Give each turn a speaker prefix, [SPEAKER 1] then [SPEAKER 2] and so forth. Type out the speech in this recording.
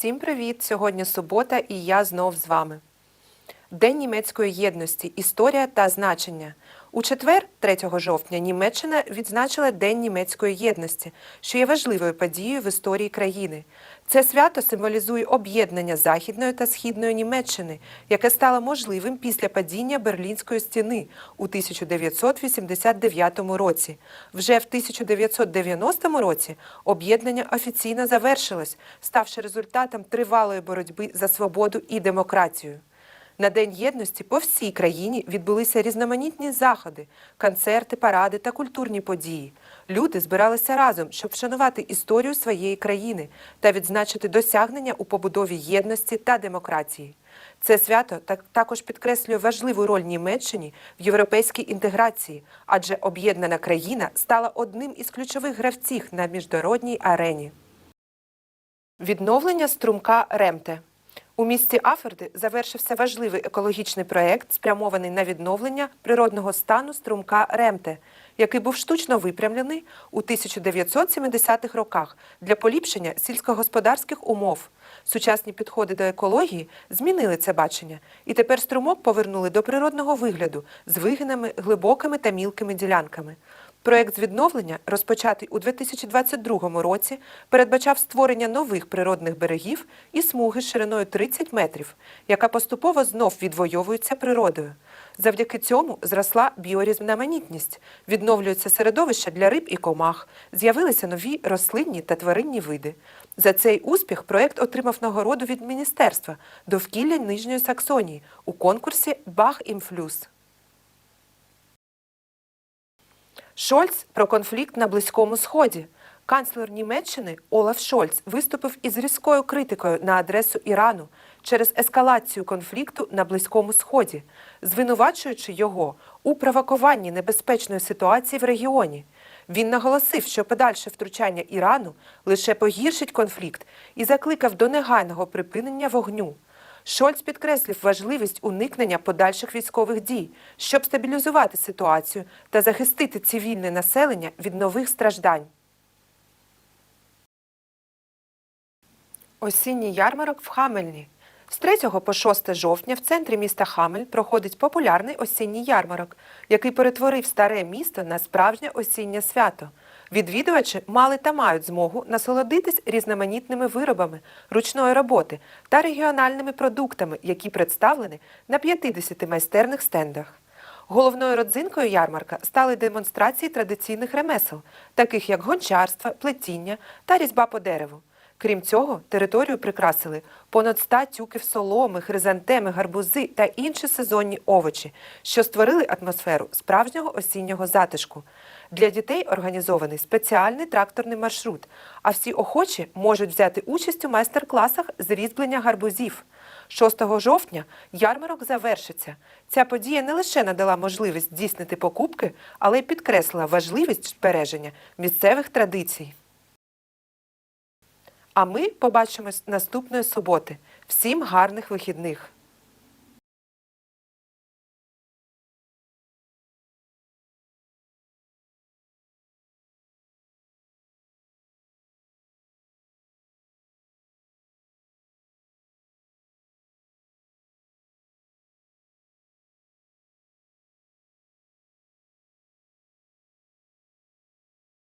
[SPEAKER 1] Всім привіт! Сьогодні субота, і я знов з вами. День німецької єдності. Історія та значення. У четвер, 3 жовтня, Німеччина відзначила День німецької єдності, що є важливою подією в історії країни. Це свято символізує об'єднання Західної та Східної Німеччини, яке стало можливим після падіння Берлінської стіни у 1989 році. Вже в 1990 році об'єднання офіційно завершилось, ставши результатом тривалої боротьби за свободу і демократію. На День єдності по всій країні відбулися різноманітні заходи, концерти, паради та культурні події. Люди збиралися разом, щоб вшанувати історію своєї країни та відзначити досягнення у побудові єдності та демократії. Це свято так- також підкреслює важливу роль Німеччині в європейській інтеграції, адже об'єднана країна стала одним із ключових гравців на міжнародній арені. Відновлення струмка Ремте. У місті Аферди завершився важливий екологічний проєкт, спрямований на відновлення природного стану струмка Ремте, який був штучно випрямлений у 1970-х роках для поліпшення сільськогосподарських умов. Сучасні підходи до екології змінили це бачення, і тепер струмок повернули до природного вигляду з вигинами, глибокими та мілкими ділянками. Проект відновлення, розпочатий у 2022 році, передбачав створення нових природних берегів і смуги шириною 30 метрів, яка поступово знов відвоюється природою. Завдяки цьому зросла біорізноманітність, відновлюється середовище для риб і комах, з'явилися нові рослинні та тваринні види. За цей успіх проект отримав нагороду від міністерства довкілля Нижньої Саксонії у конкурсі Бах Імфлюс. Шольц про конфлікт на Близькому Сході. Канцлер Німеччини Олаф Шольц виступив із різкою критикою на адресу Ірану через ескалацію конфлікту на Близькому Сході, звинувачуючи його у провокуванні небезпечної ситуації в регіоні. Він наголосив, що подальше втручання Ірану лише погіршить конфлікт і закликав до негайного припинення вогню. Шольц підкреслив важливість уникнення подальших військових дій, щоб стабілізувати ситуацію та захистити цивільне населення від нових страждань. Осінній ярмарок в Хамельні. З 3 по 6 жовтня в центрі міста Хамель проходить популярний осінній ярмарок, який перетворив старе місто на справжнє осіннє свято. Відвідувачі мали та мають змогу насолодитись різноманітними виробами ручної роботи та регіональними продуктами, які представлені на 50 майстерних стендах. Головною родзинкою ярмарка стали демонстрації традиційних ремесел, таких як гончарство, плетіння та різьба по дереву. Крім цього, територію прикрасили понад 100 тюків соломи, хризантеми, гарбузи та інші сезонні овочі, що створили атмосферу справжнього осіннього затишку. Для дітей організований спеціальний тракторний маршрут, а всі охочі можуть взяти участь у майстер-класах з різьблення гарбузів. 6 жовтня ярмарок завершиться. Ця подія не лише надала можливість здійснити покупки, але й підкреслила важливість збереження місцевих традицій. А ми побачимось наступної суботи. Всім гарних вихідних!